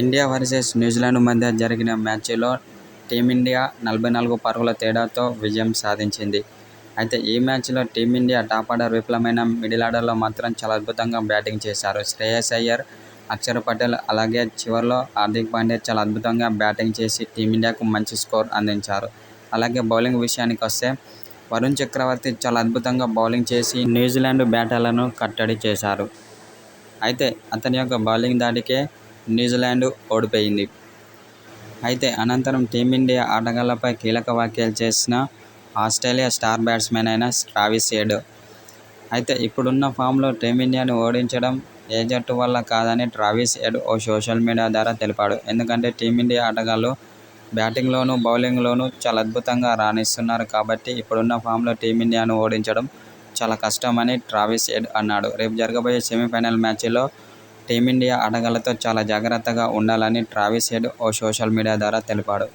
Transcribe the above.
India versus New Zealand మధ్య జరిగిన మ్యాచ్లో టీమిండియా నలభై నాలుగు పరుగుల తేడాతో విజయం సాధించింది. అయితే ఈ మ్యాచ్లో టీమిండియా టాప్ ఆర్డర్ విఫలమైన మిడిల్ ఆర్డర్లో మాత్రం చాలా అద్భుతంగా బ్యాటింగ్ చేశారు. శ్రేయస్ అయ్యర్, అక్షర్ పటేల్ అలాగే చివర్లో హార్దిక్ పాండ్యా చాలా అద్భుతంగా బ్యాటింగ్ చేసి టీమిండియాకు మంచి స్కోర్ అందించారు. అలాగే బౌలింగ్ విషయానికి వస్తే వరుణ్ చక్రవర్తి చాలా అద్భుతంగా బౌలింగ్ చేసి న్యూజిలాండ్ బ్యాటర్లను కట్టడి చేశారు. అయితే అతని యొక్క బౌలింగ్ దాడికే న్యూజిలాండ్ ఓడిపోయింది. అయితే అనంతరం టీమిండియా ఆటగాళ్ళపై కీలక వ్యాఖ్యలు చేసిన ఆస్ట్రేలియా స్టార్ బ్యాట్స్మెన్ అయిన ట్రావిస్ హెడ్. అయితే ఇప్పుడున్న ఫామ్లో టీమిండియాను ఓడించడం ఏ జట్టు వల్ల కాదని ట్రావిస్ హెడ్ ఓ సోషల్ మీడియా ద్వారా తెలిపాడు. ఎందుకంటే టీమిండియా ఆటగాళ్ళు బ్యాటింగ్లోనూ, బౌలింగ్లోనూ చాలా అద్భుతంగా రాణిస్తున్నారు కాబట్టి ఇప్పుడున్న ఫామ్లో టీమిండియాను ఓడించడం చాలా కష్టమని ట్రావిస్ హెడ్ అన్నాడు. రేపు జరగబోయే సెమీఫైనల్ మ్యాచ్లో టీమిండియా ఆటగాళ్ళతో చాలా జాగ్రత్తగా ఉండాలని ట్రావిస్ హెడ్ ఓ సోషల్ మీడియా ద్వారా తెలిపాడు.